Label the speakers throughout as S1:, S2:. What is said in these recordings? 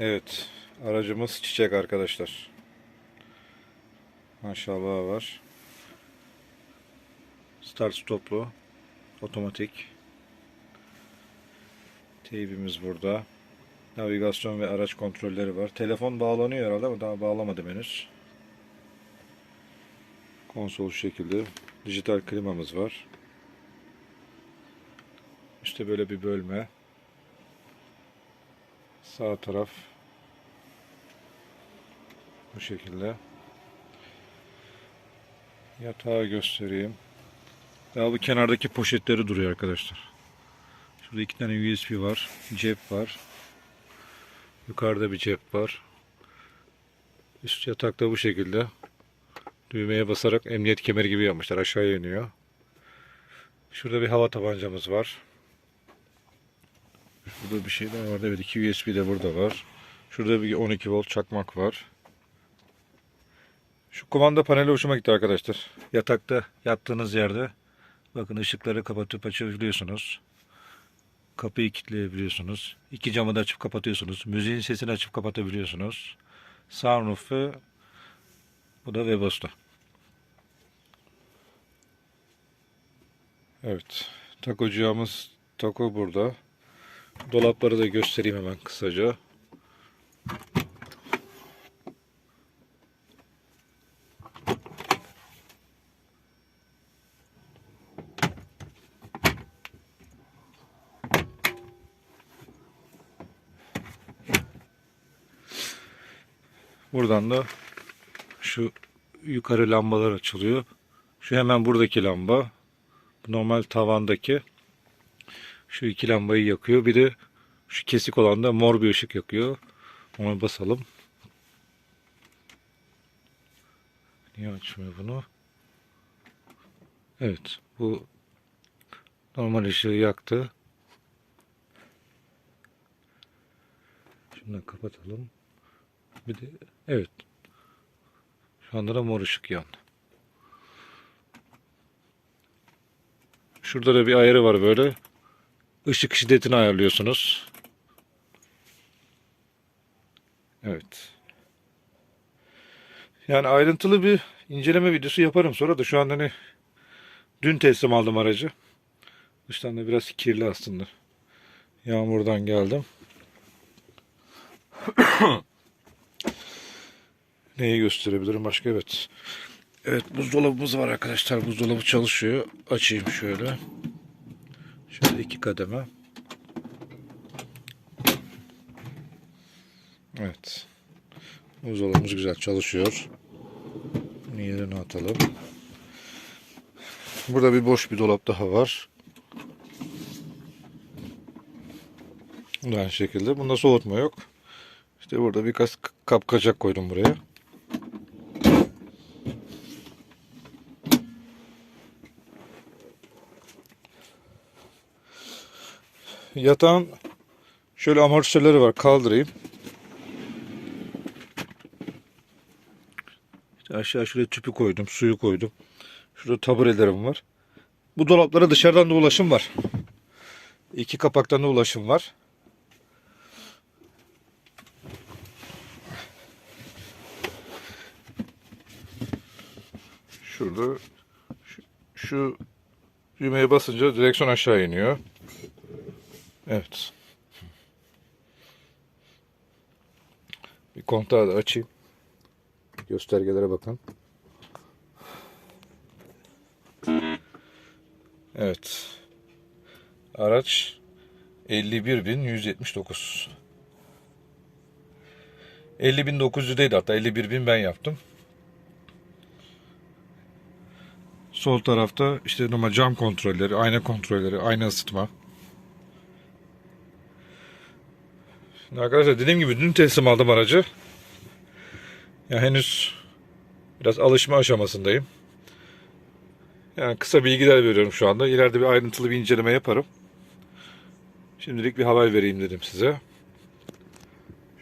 S1: Evet. Aracımız çiçek arkadaşlar. Maşallah var. Start stoplu. Otomatik. Teybimiz burada. Navigasyon ve araç kontrolleri var. Telefon bağlanıyor herhalde ama daha bağlamadım henüz. Konsol şu şekilde. Dijital klimamız var. İşte böyle bir bölme. Sağ taraf bu şekilde. Yatağı göstereyim. Daha bu kenardaki poşetleri duruyor arkadaşlar. Şurada iki tane USB var. Cep var. Yukarıda bir cep var. Üst yatakta bu şekilde. Düğmeye basarak emniyet kemeri gibi yapmışlar. Aşağıya iniyor. Şurada bir hava tabancamız var. Şurada bir şey daha var. Evet iki USB de burada var. Şurada bir 12 volt çakmak var. Şu kumanda paneli hoşuma gitti arkadaşlar. Yatakta yattığınız yerde bakın ışıkları kapatıp açabiliyorsunuz. Kapıyı kilitleyebiliyorsunuz. İki camı da açıp kapatıyorsunuz. Müziğin sesini açıp kapatabiliyorsunuz. Sunroof ve bu da Webasto. Evet. Takocağımız taco burada. Dolapları da göstereyim hemen kısaca. Buradan da şu yukarı lambalar açılıyor. Şu hemen buradaki lamba. Normal tavandaki. Şu iki lambayı yakıyor. Bir de şu kesik olan da mor bir ışık yakıyor. Ona basalım. Niye açmıyor bunu? Evet. Bu normal ışığı yaktı. Şunu da kapatalım. Bir de evet. Şu anda da mor ışık yandı. Şurada da bir ayarı var böyle. Işık şiddetini ayarlıyorsunuz. Evet. Yani ayrıntılı bir inceleme videosu yaparım sonra da şu anda hani dün teslim aldım aracı. Dıştan da biraz kirli aslında. Yağmurdan geldim. Neyi gösterebilirim başka? Evet. Evet buzdolabımız var arkadaşlar. Buzdolabı çalışıyor. Açayım şöyle. Şöyle iki kademe. Evet. Buzdolabımız güzel çalışıyor. Bunu yerine atalım. Burada bir boş bir dolap daha var. Aynı şekilde. Bunda soğutma yok. İşte burada birkaç kap kaçak koydum buraya. Yatağın şöyle amortisörleri var. Kaldırayım. İşte aşağı şuraya tüpü koydum. Suyu koydum. Şurada taburelerim var. Bu dolaplara dışarıdan da ulaşım var. İki kapaktan da ulaşım var. Şurada şu, şu düğmeye basınca direksiyon aşağı iniyor. Evet. Bir kontağı da açayım. Göstergelere bakın. Evet. Araç 51.179. 50.900'deydi hatta 51.000 ben yaptım. Sol tarafta işte normal cam kontrolleri, ayna kontrolleri, ayna ısıtma. Şimdi arkadaşlar dediğim gibi dün teslim aldım aracı. Ya henüz biraz alışma aşamasındayım. Yani kısa bilgiler veriyorum şu anda. İleride bir ayrıntılı bir inceleme yaparım. Şimdilik bir haber vereyim dedim size.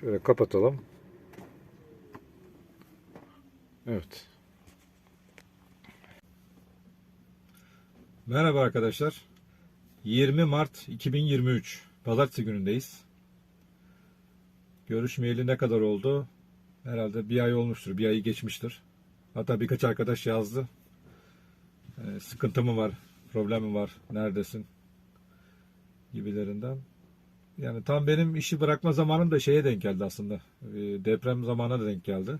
S1: Şöyle kapatalım. Evet. Merhaba arkadaşlar. 20 Mart 2023 Pazartesi günündeyiz. Görüşmeyeli ne kadar oldu? Herhalde bir ay olmuştur. Bir ayı geçmiştir. Hatta birkaç arkadaş yazdı. Ee, sıkıntı mı var? Problem mi var? Neredesin? Gibilerinden. Yani tam benim işi bırakma zamanım da şeye denk geldi aslında. Ee, deprem zamanına da denk geldi.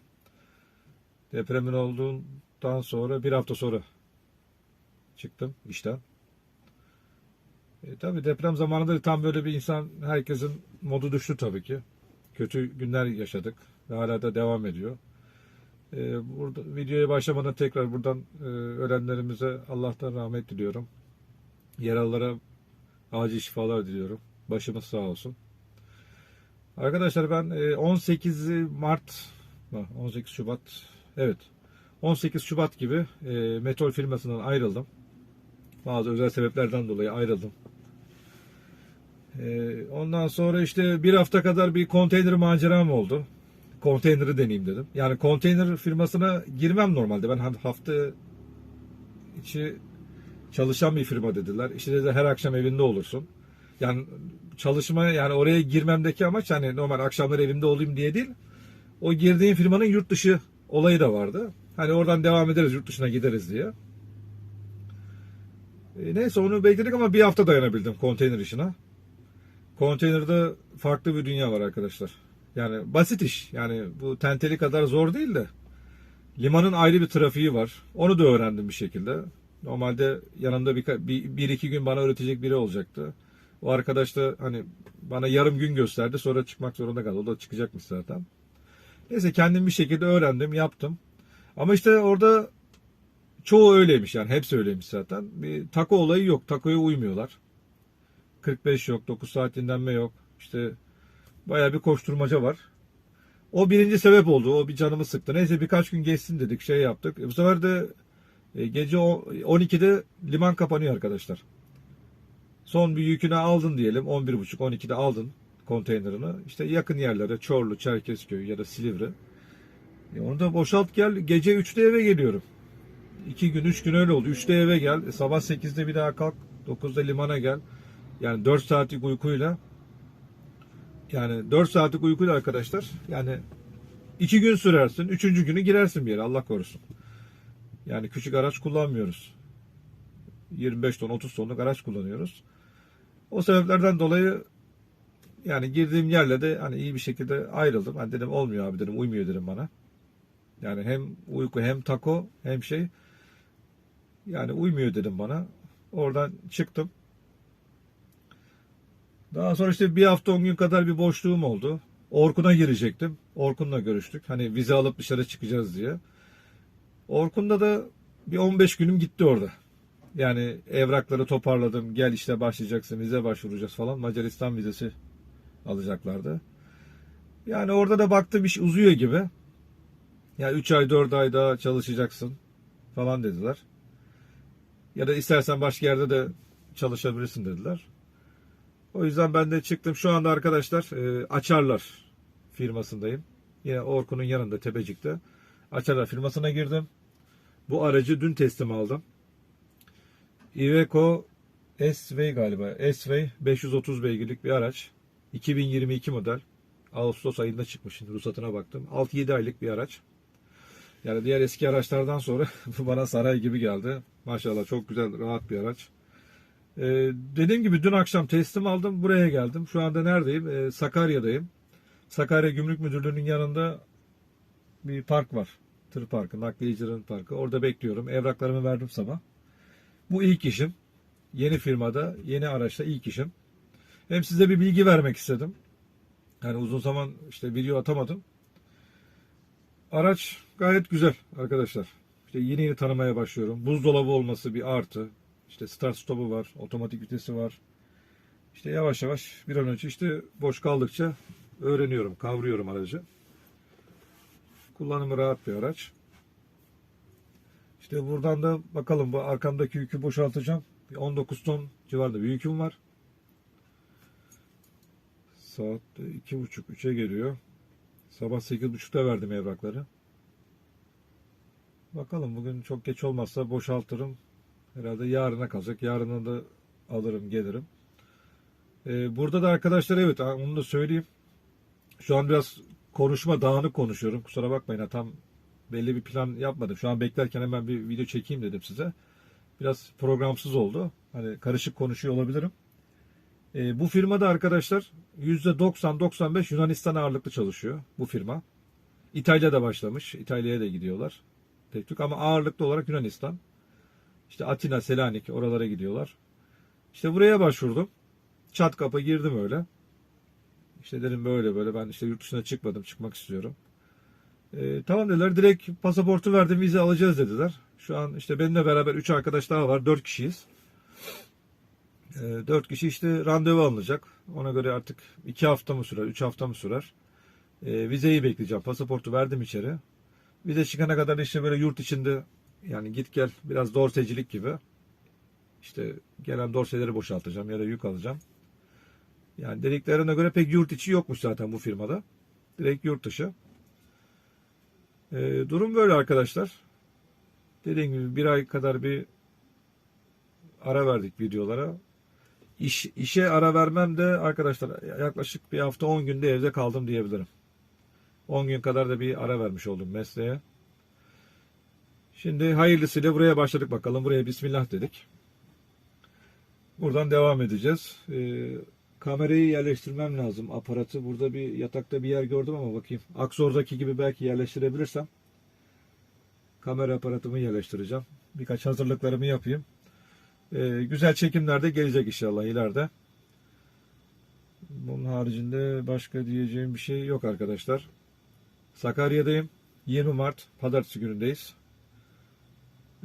S1: Depremin olduğundan sonra bir hafta sonra çıktım işten. E, tabii deprem zamanında tam böyle bir insan herkesin modu düştü tabii ki. Kötü günler yaşadık ve hala da devam ediyor. E, burada videoya başlamadan tekrar buradan e, ölenlerimize Allah'tan rahmet diliyorum. Yaralılara acil şifalar diliyorum. Başımız sağ olsun. Arkadaşlar ben e, 18 Mart, mı? 18 Şubat, evet 18 Şubat gibi e, Metol firmasından ayrıldım. Bazı özel sebeplerden dolayı ayrıldım. E, ondan sonra işte bir hafta kadar bir konteyner maceram oldu. Konteyneri deneyeyim dedim. Yani konteyner firmasına girmem normalde. Ben hafta içi çalışan bir firma dediler. İşte de her akşam evinde olursun. Yani çalışma yani oraya girmemdeki amaç hani normal akşamları evimde olayım diye değil. O girdiğim firmanın yurt dışı olayı da vardı. Hani oradan devam ederiz yurt dışına gideriz diye. E, neyse onu bekledik ama bir hafta dayanabildim konteyner işine. Konteynerde farklı bir dünya var arkadaşlar. Yani basit iş. Yani bu tenteli kadar zor değil de. Limanın ayrı bir trafiği var. Onu da öğrendim bir şekilde. Normalde yanımda bir, bir, bir iki gün bana öğretecek biri olacaktı. O arkadaş da hani bana yarım gün gösterdi. Sonra çıkmak zorunda kaldı. O da çıkacakmış zaten. Neyse kendim bir şekilde öğrendim, yaptım. Ama işte orada çoğu öyleymiş yani. Hepsi öyleymiş zaten. Bir tako olayı yok. Takoya uymuyorlar. 45 yok, 9 saat dinlenme yok. İşte bayağı bir koşturmaca var. O birinci sebep oldu. O bir canımı sıktı. Neyse birkaç gün geçsin dedik. Şey yaptık. E, bu sefer de e, gece 12'de liman kapanıyor arkadaşlar. Son bir yükünü aldın diyelim. 11.30-12'de aldın konteynerini. İşte yakın yerlere Çorlu, Çerkezköy ya da Silivri. E onu da boşalt gel. Gece 3'te eve geliyorum. 2 gün 3 gün öyle oldu. 3'te eve gel. E, sabah 8'de bir daha kalk. 9'da limana gel. Yani 4 saatlik uykuyla yani 4 saatlik uykuyla arkadaşlar yani 2 gün sürersin. 3. günü girersin bir yere Allah korusun. Yani küçük araç kullanmıyoruz. 25 ton 30 tonluk araç kullanıyoruz. O sebeplerden dolayı yani girdiğim yerle de hani iyi bir şekilde ayrıldım. Hani dedim olmuyor abi dedim uymuyor dedim bana. Yani hem uyku hem tako hem şey yani uymuyor dedim bana. Oradan çıktım. Daha sonra işte bir hafta on gün kadar bir boşluğum oldu. Orkun'a girecektim. Orkun'la görüştük. Hani vize alıp dışarı çıkacağız diye. Orkun'da da bir 15 günüm gitti orada. Yani evrakları toparladım. Gel işte başlayacaksın, vize başvuracağız falan. Macaristan vizesi alacaklardı. Yani orada da baktım iş uzuyor gibi. Ya 3 ay 4 ay daha çalışacaksın falan dediler. Ya da istersen başka yerde de çalışabilirsin dediler. O yüzden ben de çıktım. Şu anda arkadaşlar e, Açarlar firmasındayım. Yine Orkun'un yanında Tepecik'te. Açarlar firmasına girdim. Bu aracı dün teslim aldım. Iveco S-Way galiba. S-Way 530 beygirlik bir araç. 2022 model. Ağustos ayında çıkmış. Şimdi ruhsatına baktım. 6-7 aylık bir araç. Yani diğer eski araçlardan sonra bana saray gibi geldi. Maşallah çok güzel, rahat bir araç. Ee, dediğim gibi dün akşam teslim aldım. Buraya geldim. Şu anda neredeyim? Ee, Sakarya'dayım. Sakarya Gümrük Müdürlüğü'nün yanında bir park var. Tır parkı, nakliyecilerin parkı. Orada bekliyorum. Evraklarımı verdim sabah. Bu ilk işim. Yeni firmada, yeni araçta ilk işim. Hem size bir bilgi vermek istedim. Yani uzun zaman işte video atamadım. Araç gayet güzel arkadaşlar. İşte yeni yeni tanımaya başlıyorum. Buzdolabı olması bir artı. İşte start stop'u var, otomatik vitesi var. İşte yavaş yavaş bir an önce işte boş kaldıkça öğreniyorum, kavruyorum aracı. Kullanımı rahat bir araç. İşte buradan da bakalım bu arkamdaki yükü boşaltacağım. Bir 19 ton civarında bir yüküm var. Saat 2.30-3'e geliyor. Sabah 8.30'da verdim evrakları. Bakalım bugün çok geç olmazsa boşaltırım. Herhalde yarına kalacak. Yarına da alırım gelirim. Ee, burada da arkadaşlar evet onu da söyleyeyim. Şu an biraz konuşma dağınık konuşuyorum. Kusura bakmayın. ha, Tam belli bir plan yapmadım. Şu an beklerken hemen bir video çekeyim dedim size. Biraz programsız oldu. Hani karışık konuşuyor olabilirim. Ee, bu firmada arkadaşlar %90-95 Yunanistan ağırlıklı çalışıyor bu firma. İtalya'da başlamış. İtalya'ya da gidiyorlar. Tek tük ama ağırlıklı olarak Yunanistan. İşte Atina, Selanik oralara gidiyorlar. İşte buraya başvurdum. Çat kapı girdim öyle. İşte dedim böyle böyle ben işte yurt dışına çıkmadım çıkmak istiyorum. Ee, tamam dediler direkt pasaportu verdim vize alacağız dediler. Şu an işte benimle beraber 3 arkadaş daha var 4 kişiyiz. Ee, 4 kişi işte randevu alınacak. Ona göre artık 2 hafta mı sürer 3 hafta mı sürer. Ee, vizeyi bekleyeceğim pasaportu verdim içeri. Vize çıkana kadar işte böyle yurt içinde yani git gel biraz dorsecilik gibi. İşte gelen dorseleri boşaltacağım ya da yük alacağım. Yani dediklerine göre pek yurt içi yokmuş zaten bu firmada. Direkt yurt dışı. Ee, durum böyle arkadaşlar. Dediğim gibi bir ay kadar bir ara verdik videolara. İş, işe ara vermem de arkadaşlar yaklaşık bir hafta 10 günde evde kaldım diyebilirim. 10 gün kadar da bir ara vermiş oldum mesleğe. Şimdi hayırlısıyla buraya başladık bakalım. Buraya bismillah dedik. Buradan devam edeceğiz. Ee, kamerayı yerleştirmem lazım. Aparatı burada bir yatakta bir yer gördüm ama bakayım. Aksor'daki gibi belki yerleştirebilirsem kamera aparatımı yerleştireceğim. Birkaç hazırlıklarımı yapayım. Ee, güzel çekimler de gelecek inşallah ileride. Bunun haricinde başka diyeceğim bir şey yok arkadaşlar. Sakarya'dayım. 20 Mart Pazartesi günündeyiz.